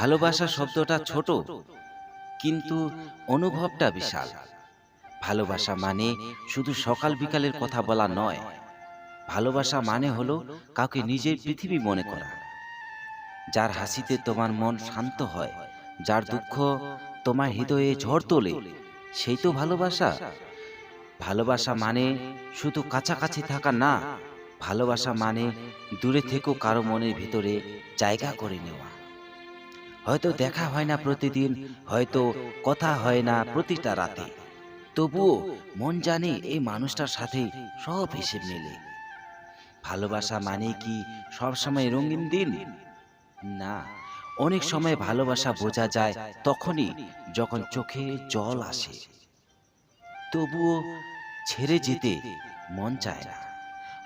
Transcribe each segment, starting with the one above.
ভালোবাসা শব্দটা ছোট, কিন্তু অনুভবটা বিশাল। ভালোবাসা মানে শুধু সকাল বিকালের কথা বলা নয়। ভালোবাসা মানে হলো কাউকে নিজের পৃথিবী মনে করা। যার হাসিতে তোমার মন শান্ত হয়, যার দুঃখ তোমার হৃদয়ে ঝড় তোলে, সেই তো ভালোবাসা। ভালোবাসা মানে শুধু কাছাকাছি থাকা না, ভালোবাসা মানে দূরে থেকেও কারও মনের ভিতরে জায়গা করে নেওয়া। হয়তো দেখা হয় না প্রতিদিন, হয়তো কথা হয় না প্রতিটা রাতে। তবুও মন জানে এই মানুষটার সাথে সব হিসেব মেলে। ভালোবাসা মানে কি সবসময় রঙিন দিন? না, অনেক সময় ভালোবাসা বোঝা যায় তখনই যখন চোখে জল আসে। তবুও ছেড়ে যেতে মন চায় না।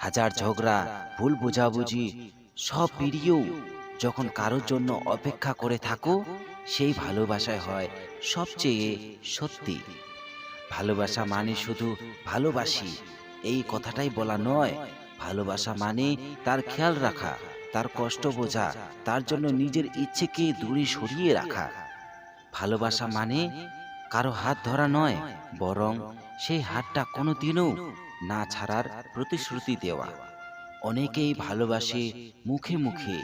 হাজার ঝগড়া, ভুল বোঝাবুঝি, সব পেরিয়েও যখন কারোর জন্য অপেক্ষা করে থাকো, সেই ভালোবাসায় হয় সবচেয়ে সত্যি। ভালোবাসা মানে শুধু ভালোবাসি, এই কথাটাই বলা নয়। ভালোবাসা মানে তার খেয়াল রাখা, তার কষ্ট বোঝা, তার জন্য নিজের ইচ্ছেকে দূরে সরিয়ে রাখা। ভালোবাসা মানে কারও হাত ধরা নয়, বরং সেই হাতটা কোনোদিনও না ছাড়ার প্রতিশ্রুতি দেওয়া। অনেকেই ভালোবাসে মুখে মুখে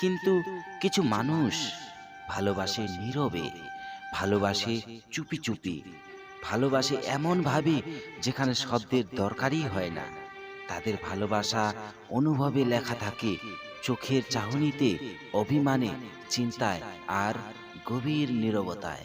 কিন্তু কিছু মানুষ ভালোবাসে নীরবে, ভালোবাসে চুপি চুপি, ভালোবাসে এমন ভাবে যেখানে শব্দের দরকারই হয় না। তাদের ভালোবাসা অনুভবে লেখা থাকে চোখের চাহনিতে, অভিমানে, চিন্তায় আর গভীর নীরবতায়।